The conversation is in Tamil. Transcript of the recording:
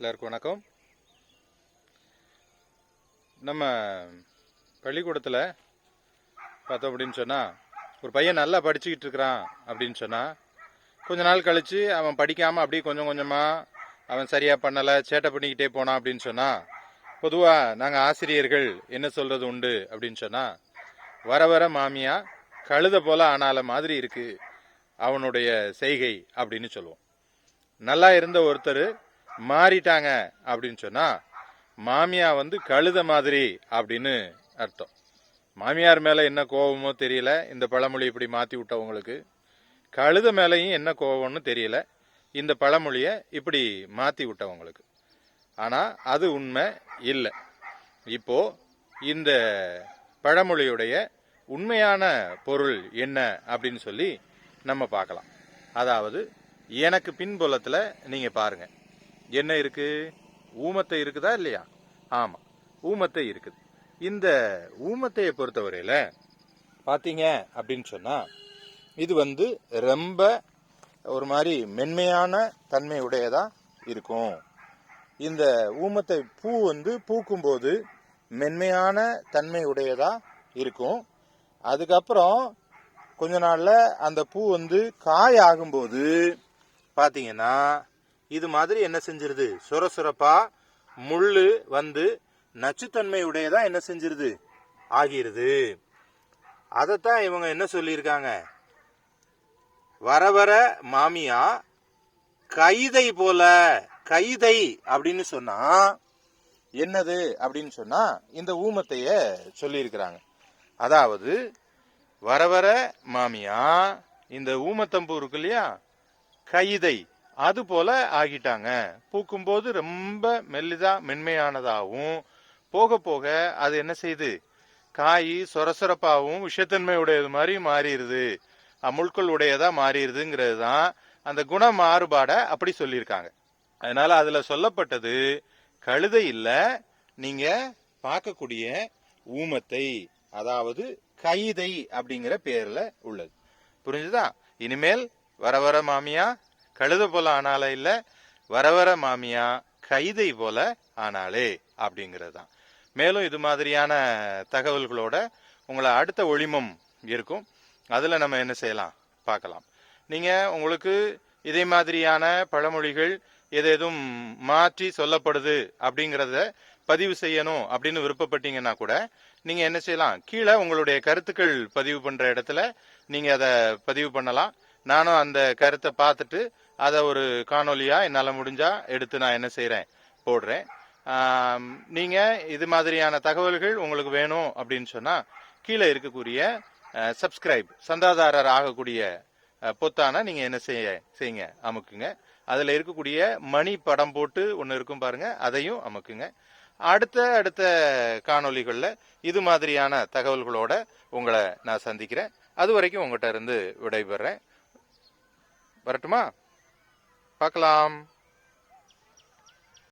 எல்லாருக்கும் வணக்கம். நம்ம பள்ளிக்கூடத்தில் பார்த்தோம் அப்படின்னு சொன்னால் ஒரு பையன் நல்லா படிச்சுக்கிட்டு இருக்கிறான் அப்படின்னு சொன்னால் கொஞ்ச நாள் கழித்து அவன் படிக்காமல் அப்படியே கொஞ்சம் கொஞ்சமாக அவன் சரியாக பண்ணலை சேட்டை பண்ணிக்கிட்டே போனான் அப்படின்னு சொன்னால் பொதுவாக நாங்கள் ஆசிரியர்கள் என்ன சொல்கிறது உண்டு அப்படின்னு சொன்னால் வர வர மாமியா கழுத போல் ஆனால மாதிரி இருக்குது அவனுடைய செய்கை அப்படின்னு சொல்லுவோம். நல்லா இருந்த ஒருத்தர் மாறிட்டாங்க அப்படின்னு சொன்னா மாமியா வந்து கழுத மாதிரி அப்படின்னு அர்த்தம். மாமியார் மேலே என்ன கோபமோ தெரியல. இந்த பழமொழி இப்படி மாற்றி விட்டவங்களுக்கு. கழுத மேலேயும் என்ன கோபம்னு தெரியல. இந்த பழமொழியை இப்படி மாற்றி விட்டவங்களுக்கு. ஆனால் அது உண்மை இல்லை. இப்போ இந்த பழமொழியுடைய உண்மையான பொருள் என்ன அப்படின்னு சொல்லி நம்ம பார்க்கலாம். அதாவது எனக்கு பின்புலத்தில் நீங்கள் பாருங்கள் என்ன இருக்கு? ஊமத்தை இருக்குதா இல்லையா? ஆமாம் ஊமத்தை இருக்குது. இந்த ஊமத்தையை பொறுத்தவரையில் பார்த்தீங்க அப்படின்னு சொன்னால் இது வந்து ரொம்ப ஒரு மாதிரி மென்மையான தன்மை உடையதா இருக்கும். இந்த ஊமத்தை பூ வந்து பூக்கும்போது மென்மையான தன்மை உடையதா இருக்கும். அதுக்கப்புறம் கொஞ்ச நாளில் அந்த பூ வந்து காய் ஆகும்போது பார்த்தீங்கன்னா இது மாதிரி என்ன செஞ்சிருது? சுரசுரப்பா முள்ளு வந்து நச்சுத்தன்மை உடையதா என்ன செஞ்சிருது? ஆகிருது. அதைத்தான் இவங்க என்ன சொல்லியிருக்காங்க? வர வர மாமியா கைதை போல கைதை அப்படின்னு சொன்னா என்னது அப்படின்னு சொன்னா இந்த ஊமத்தைய சொல்லியிருக்கிறாங்க. அதாவது வர வர மாமியா இந்த ஊமத்தம்பூ இருக்கு இல்லையா? கைதை. அது போல ஆகிட்டாங்க. பூக்கும்போது ரொம்ப மெல்லிதா மென்மையானதாகவும் போக போக அது என்ன செய்யுது காய் சொரசொரப்பாகவும் விஷத்தன்மை உடையது மாதிரி மாறிடுது. அமுழ்கள் உடையதா மாறிடுதுங்கிறது தான் அந்த குண மாறுபாடை அப்படி சொல்லியிருக்காங்க. அதனால அதுல சொல்லப்பட்டது கழுதை இல்ல நீங்க பார்க்கக்கூடிய ஊமத்தை அதாவது கைதை அப்படிங்கிற பேர்ல உள்ளது. புரிஞ்சுதா? இனிமேல் வர வர மாமியா கழுத போல ஆனாலே இல்ல வர வர மாமியா கைதை போல ஆனாலே அப்படிங்கிறது தான் மேலும் இது மாதிரியான தகவல்களோட உங்களை அடுத்த ஒளிமம் இருக்கும். அதுல நம்ம என்ன செய்யலாம்? பார்க்கலாம். நீங்க உங்களுக்கு இதே மாதிரியான பழமொழிகள் ஏதேதும் மாற்றி சொல்லப்படுது அப்படிங்கிறத பதிவு செய்யணும் அப்படின்னு விருப்பப்பட்டீங்கன்னா கூட நீங்கள் என்ன செய்யலாம்? கீழே உங்களுடைய கருத்துக்கள் பதிவு பண்ணுற இடத்துல நீங்கள் அதை பதிவு பண்ணலாம். நானும் அந்த கருத்தை பார்த்துட்டு அதை ஒரு காணொலியாக என்னால் முடிஞ்சால் எடுத்து நான் என்ன செய்கிறேன் போடுறேன். நீங்கள் இது மாதிரியான தகவல்கள் உங்களுக்கு வேணும் அப்படின்னு சொன்னால் கீழே இருக்கக்கூடிய சப்ஸ்கிரைப் சந்தாதாரர் ஆகக்கூடிய பொத்தான பொத்தானை என்ன செய்ய செய்யுங்க அமுக்குங்க. அதில் இருக்கக்கூடிய மணி படம் போட்டு ஒன்று இருக்கும் பாருங்கள் அதையும் அமுக்குங்க. அடுத்த அடுத்த காணொலிகளில் இது மாதிரியான தகவல்களோட உங்களை நான் சந்திக்கிறேன். அது வரைக்கும் உங்கள்கிட்ட இருந்து விடைபெறேன். வரட்டுமா? பார்க்கலாம்.